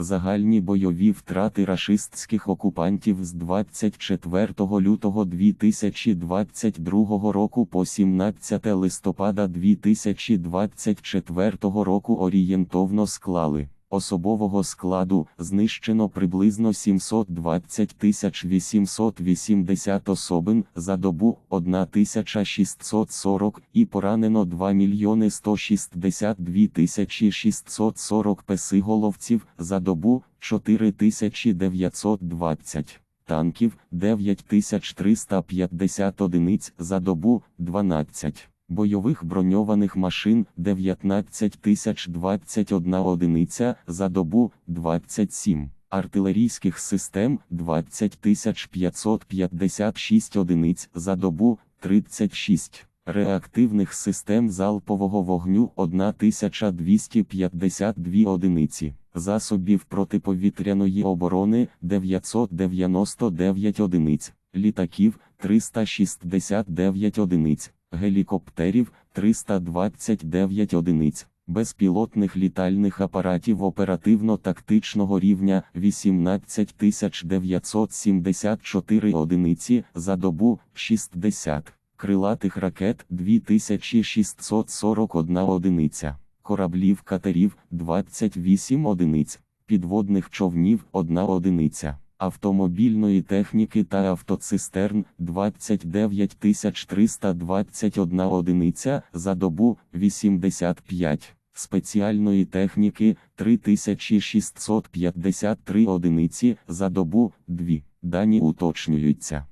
Загальні бойові втрати рашистських окупантів з 24 лютого 2022 року по 17 листопада 2024 року орієнтовно склали. Особового складу знищено приблизно 720 880 особин за добу 1640 і поранено 2 мільйони 162 640 песиголовців за добу 4920 танків 9350 одиниць за добу 12 бойових броньованих машин 19021 одиниця за добу 27, артилерійських систем 20556 одиниць за добу 36, реактивних систем залпового вогню 1252 одиниці, засобів протиповітряної оборони 999 одиниць, літаків 369 одиниць гелікоптерів 329 одиниць, безпілотних літальних апаратів оперативно-тактичного рівня 18974 одиниці за добу 60, крилатих ракет 2641 одиниця, кораблів катерів 28 одиниць, підводних човнів 1 одиниця автомобільної техніки та автоцистерн 29 321 одиниця за добу 85, спеціальної техніки 3653 одиниці за добу 2. Дані уточнюються.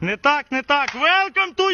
Не так, не так. Welcome to